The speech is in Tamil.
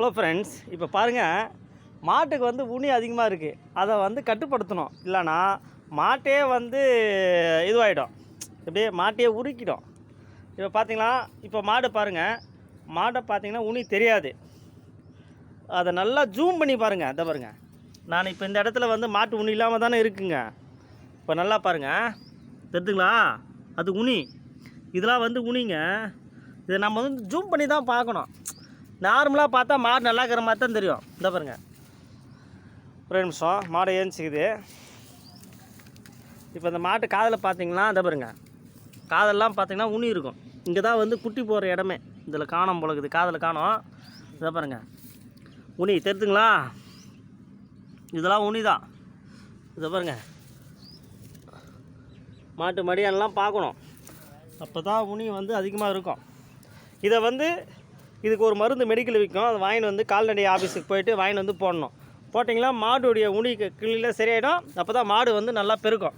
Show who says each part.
Speaker 1: ஹலோ ஃப்ரெண்ட்ஸ் இப்போ பாருங்கள் மாட்டுக்கு வந்து உனி அதிகமாக இருக்குது அதை வந்து கட்டுப்படுத்தணும். இல்லைன்னா மாட்டே வந்து இதுவாகிடும் இப்படியே மாட்டையே உருக்கிடும். இப்போ பார்த்தீங்களா இப்போ மாடு பாருங்கள் மாடை பார்த்தீங்கன்னா உனி தெரியாது. அதை நல்லா ஜூம் பண்ணி பாருங்கள் அதை பாருங்கள் நான் இப்போ இந்த இடத்துல வந்து மாட்டு உனி இல்லாமல் தானே இருக்குங்க. இப்போ நல்லா பாருங்கள் தெரிஞ்சுங்களா? அது உனி. இதெல்லாம் வந்து உனிங்க. இதை நம்ம வந்து ஜூம் பண்ணி தான் பார்க்கணும். நார்மலாக பார்த்தா மாடு நல்லா இருக்கிற மாதிரி தான் தெரியும். இந்த பாருங்க. ஒரு நிமிஷம். மாடு ஏஞ்சிக்குது. இப்போ இந்த மாட்டு காதில் பார்த்தீங்கன்னா இந்த பாருங்க. காதெல்லாம் பார்த்தீங்கன்னா உனி இருக்கும். இங்கே தான் வந்து குட்டி போகிற இடமே. இதில் காணும் போலக்குது காதில் காணோம். இதை பாருங்க. உனி தெரியுதுங்களா இதெல்லாம் உனி தான் இதை பாருங்க. மாட்டு மடியானெலாம் பார்க்கணும். அப்போ தான் உனி வந்து அதிகமாக இருக்கும். இதை வந்து இதுக்கு ஒரு மருந்து மெடிக்கல் விற்கும். அதை வாங்கிட்டு வந்து கால்நடை ஆஃபீஸுக்கு போயிட்டு வாங்கிட்டு வந்து போடணும். போட்டிங்களா மாடுடைய உனி கிளியில் சரியாயிடும். அப்போ தான் மாடு வந்து நல்லா பெருக்கும்